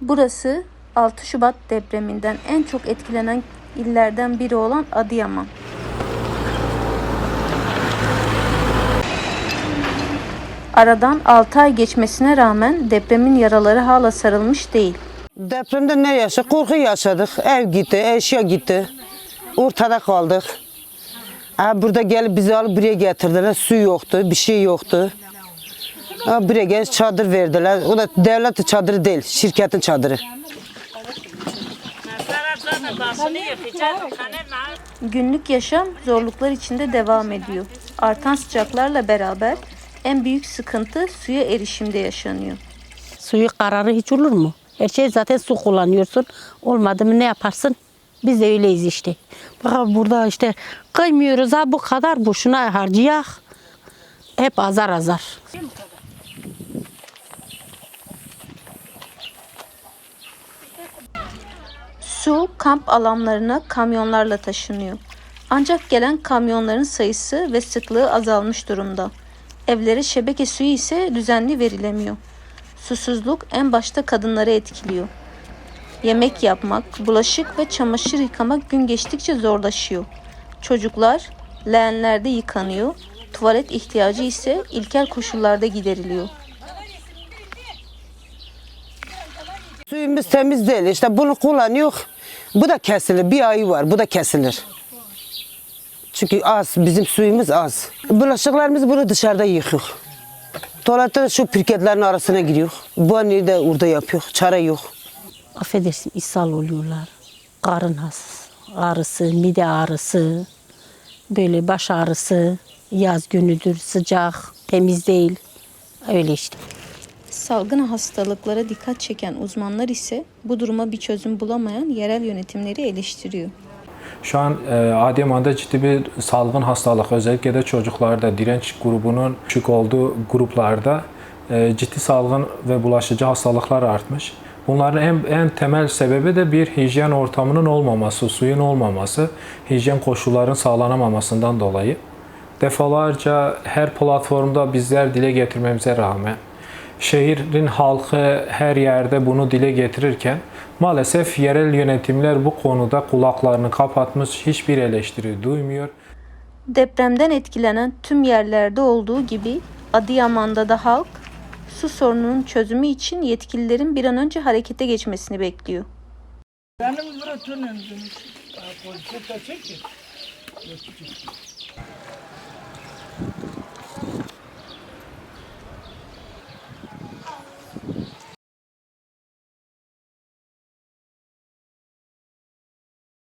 Burası 6 Şubat depreminden en çok etkilenen illerden biri olan Adıyaman. Aradan 6 ay geçmesine rağmen depremin yaraları hala sarılmış değil. Depremde ne yaşadık? Korku yaşadık. Ev gitti, eşya gitti. Ortada kaldık. Burada gelip bizi alıp buraya getirdiler. Su yoktu, bir şey yoktu. Ha, buraya gelip çadır verdiler. O da devlet çadırı değil, şirketin çadırı. Günlük yaşam zorluklar içinde devam ediyor. Artan sıcaklarla beraber en büyük sıkıntı suya erişimde yaşanıyor. Suyu kararı hiç olur mu? Her şey zaten su kullanıyorsun. Olmadı mı ne yaparsın? Biz de öyleyiz işte. Bak burada işte kıymıyoruz ha bu kadar boşuna harcayak. Hep azar azar. Su kamp alanlarına kamyonlarla taşınıyor. Ancak gelen kamyonların sayısı ve sıklığı azalmış durumda. Evlere şebeke suyu ise düzenli verilemiyor. Susuzluk en başta kadınları etkiliyor. Yemek yapmak, bulaşık ve çamaşır yıkamak gün geçtikçe zorlaşıyor. Çocuklar leğenlerde yıkanıyor, tuvalet ihtiyacı ise ilkel koşullarda gideriliyor. Suyumuz temiz değil. İşte bunu kullanıyor. Bu da kesilir. Bir ayı var. Bu da kesilir. Çünkü az. Bizim suyumuz az. Bulaşıklarımız bunu dışarıda yıkıyor. Tuvalette de şu pirketlerin arasına giriyor. Banyoyu da orada yapıyor. Çare yok. Affedersin ishal oluyorlar. Karın has, ağrısı, mide ağrısı, böyle baş ağrısı, yaz günüdür, sıcak, temiz değil. Öyle işte. Salgın hastalıklara dikkat çeken uzmanlar ise bu duruma bir çözüm bulamayan yerel yönetimleri eleştiriyor. Şu an e, Adıyaman'da ciddi bir salgın hastalık özellikle de çocuklarda direnç grubunun düşük olduğu gruplarda e, ciddi salgın ve bulaşıcı hastalıklar artmış. Bunların en, en temel sebebi de bir hijyen ortamının olmaması, suyun olmaması, hijyen koşulların sağlanamamasından dolayı. Defalarca her platformda bizler dile getirmemize rağmen şehrin halkı her yerde bunu dile getirirken maalesef yerel yönetimler bu konuda kulaklarını kapatmış, hiçbir eleştiri duymuyor. Depremden etkilenen tüm yerlerde olduğu gibi Adıyaman'da da halk su sorununun çözümü için yetkililerin bir an önce harekete geçmesini bekliyor.